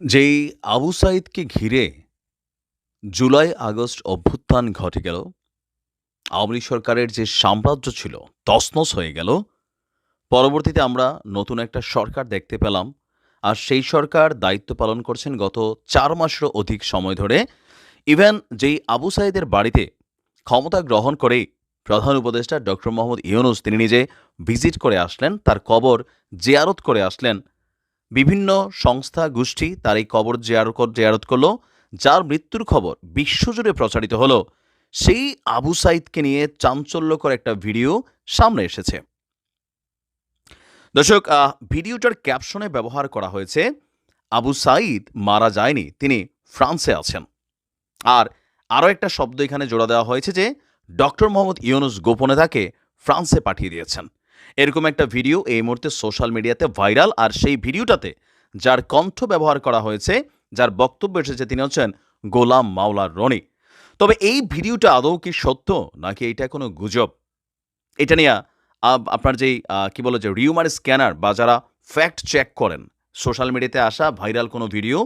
যেই আবু সাইদকে ঘিরে July August অভ্যুত্থান ঘটে গেল, আওয়ামী সরকারের যে সাম্রাজ্য ছিল তসনস হয়ে গেল, পরবর্তীতে আমরা নতুন একটা সরকার দেখতে পেলাম আর সেই সরকার দায়িত্ব পালন করছেন গত চার মাসেরও অধিক সময় ধরে। ইভেন যেই আবু সাইদের বাড়িতে ক্ষমতা গ্রহণ করেই প্রধান উপদেষ্টা ডক্টর মোহাম্মদ ইউনুস তিনি নিজে ভিজিট করে আসলেন, তার কবর জিয়ারত করে আসলেন বিভিন্ন সংস্থা গোষ্ঠী তার এই কবর জিয়ারত করল, যার মৃত্যুর খবর বিশ্বজুড়ে প্রচারিত হলো। সেই আবু সাইদকে নিয়ে চাঞ্চল্যকর একটা ভিডিও সামনে এসেছে। দর্শক ভিডিওটার ক্যাপশনে ব্যবহার করা হয়েছে, আবু সাইদ মারা যায়নি, তিনি ফ্রান্সে আছেন। আর আরও একটা শব্দ এখানে জোড়া দেওয়া হয়েছে যে, ডক্টর মোহাম্মদ ইউনুস গোপনে তাকে ফ্রান্সে পাঠিয়ে দিয়েছেন। এরকম একটা ভিডিও এই মুহূর্তে সোশ্যাল মিডিয়াতে ভাইরাল আর সেই ভিডিওটাতে যার কণ্ঠ ব্যবহার করা হয়েছে, যার বক্তব্য এসেছে তিনি হচ্ছেন গোলাম মাওলার রনি। তবে এই ভিডিওটা আদৌ কি সত্য, নাকি এটা কোনো গুজব? এটা নিয়ে আপনার যেই কি বলে যে রিউমার স্ক্যানার বা যারা ফ্যাক্ট চেক করেন সোশ্যাল মিডিয়াতে আসা ভাইরাল কোনো ভিডিও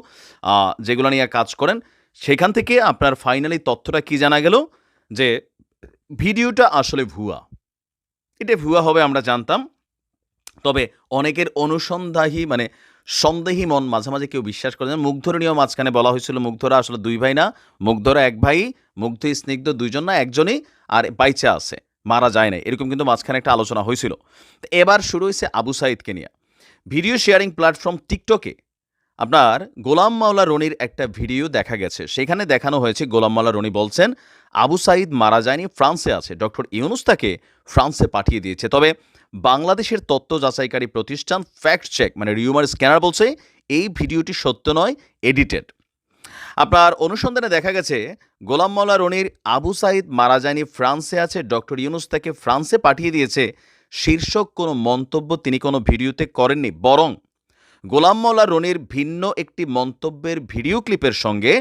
যেগুলো নিয়ে কাজ করেন, সেখান থেকে আপনার ফাইনালি তথ্যটা কি জানা গেল? যে, ভিডিওটা আসলে ভুয়া। এটা ভুয়া হবে, আমরা জানতাম। তবে অনেকের অনুসন্ধাহী মানে সন্দেহী মন মাঝে মাঝে কেউ বিশ্বাস করে না। মুগ্ধরণীয় মাঝখানে বলা হয়েছিল, মুগ্ধরা আসলে দুই ভাই না, মুগ্ধরা এক ভাই, মুগ্ধ স্নিগ্ধ দুইজন না, একজনই, আর বাইচা আছে, মারা যায় না এরকম কিন্তু মাঝখানে একটা আলোচনা হয়েছিল। এবার শুরু হয়েছে আবু সাইদকে নিয়ে। ভিডিও শেয়ারিং প্ল্যাটফর্ম টিকটকে আপনার গোলাম মাওলা রনির একটা ভিডিও দেখা গেছে। সেখানে দেখানো হয়েছে, গোলাম মাওলা রনি বলছেন, আবু সাইদ মারা যায়নি, ফ্রান্সে আছে। ডক্টর ইউনুস তাকে ফ্রান্সে পাঠিয়ে দিয়েছে। তবে বাংলাদেশের তথ্য যাচাইকারী প্রতিষ্ঠান ফ্যাক্ট চেক মানে রিউমার স্ক্যানার বলছে, এই ভিডিওটি সত্য নয়, এডিটেড। আপনার অনুসন্ধানে দেখা গেছে, গোলাম মাওলা রনির আবু সাইদ মারা যায়নি, ফ্রান্সে আছে, ডক্টর ইউনুস তাকে ফ্রান্সে পাঠিয়ে দিয়েছে। শীর্ষক কোনো মন্তব্য তিনি কোনো ভিডিওতে করেননি, বরং গোলাম মাওলা রনির ভিন্ন একটি মন্তব্যের ভিডিও ক্লিপের সঙ্গে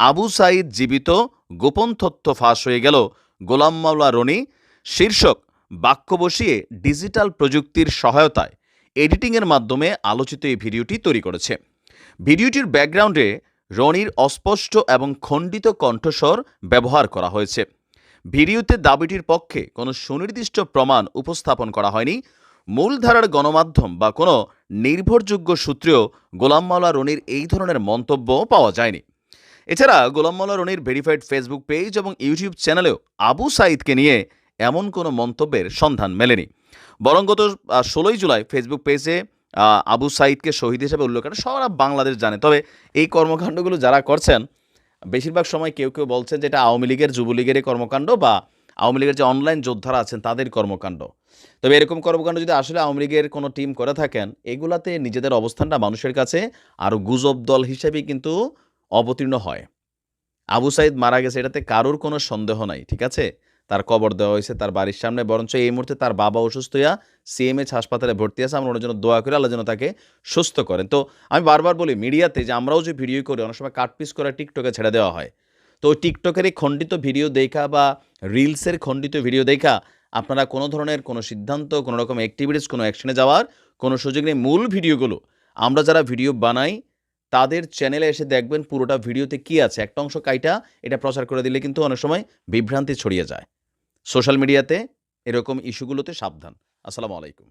আবু সাইদ জীবিত গোপন তথ্য ফাঁস হয়ে গেল। গোলাম মাওলা রনি শীর্ষক বাক্য বসিয়ে ডিজিটাল প্রযুক্তির সহায়তায় এডিটিংয়ের মাধ্যমে আলোচিত এই ভিডিওটি তৈরি করেছে। ভিডিওটির ব্যাকগ্রাউন্ডে রনির অস্পষ্ট এবং খণ্ডিত কণ্ঠস্বর ব্যবহার করা হয়েছে। ভিডিওতে দাবিটির পক্ষে কোনো সুনির্দিষ্ট প্রমাণ উপস্থাপন করা হয়নি। মূলধারার গণমাধ্যম বা কোনো নির্ভরযোগ্য সূত্রেও গোলাম মাওলা রনির এই ধরনের মন্তব্য পাওয়া যায়নি। এছাড়া গোলাম মাওলা রনির ভেরিফাইড ফেসবুক পেজ এবং ইউটিউব চ্যানেলেও আবু সাইদকে নিয়ে এমন কোনো মন্তব্যের সন্ধান মেলেনি। বরং গত ষোলোই জুলাই ফেসবুক পেজে আবু সাইদকে শহীদ হিসেবে উল্লেখ করে সারা বাংলাদেশ জানে। তবে এই কর্মকাণ্ডগুলো যারা করছেন, বেশিরভাগ সময় কেউ কেউ বলছেন যে এটা আওয়ামী লীগের, যুবলীগেরই কর্মকাণ্ড বা আওয়ামী লীগের যে অনলাইন যোদ্ধারা আছেন, তাদের কর্মকাণ্ড। তবে এরকম কর্মকাণ্ড যদি আসলে আওয়ামী লীগের কোনো টিম করে থাকেন, এগুলাতে নিজেদের অবস্থানটা মানুষের কাছে আরও গুজব দল হিসেবেই কিন্তু অবতীর্ণ হয়। আবু সাইদ মারা গেছে, এটাতে কারোর কোনো সন্দেহ নাই, ঠিক আছে? তার কবর দেওয়া হয়েছে তার বাড়ির সামনে, বরঞ্চ এই মুহূর্তে তার বাবা অসুস্থ হইয়া সিএমএইচ হাসপাতালে ভর্তি আছে, আমরা ওনার জন্য দোয়া করে, আল্লাহ যেন তাকে সুস্থ করেন। তো আমি বারবার বলি, মিডিয়াতে যে আমরাও যে ভিডিও করি, অনেক সময় কাটপিস করে টিকটকে ছেড়ে দেওয়া হয়। তো টিকটকের এই খণ্ডিত ভিডিও দেখা বা রিলসের খণ্ডিত ভিডিও দেখা, আপনারা কোনো ধরনের কোনো সিদ্ধান্ত, কোনো রকম অ্যাক্টিভিটিস কোনো অ্যাকশনে যাওয়ার কোনো সুযোগ নেই। মূল ভিডিওগুলো আমরা যারা ভিডিও বানাই, তাদের চ্যানেলে এসে দেখবেন পুরোটা ভিডিওতে কি আছে। একটা অংশ কাইটা এটা প্রচার করে দিলে কিন্তু অনেক সময় বিভ্রান্তি ছড়িয়ে যায়। সোশ্যাল মিডিয়াতে এরকম ইস্যুগুলোতে সাবধান। আসসালামু আলাইকুম।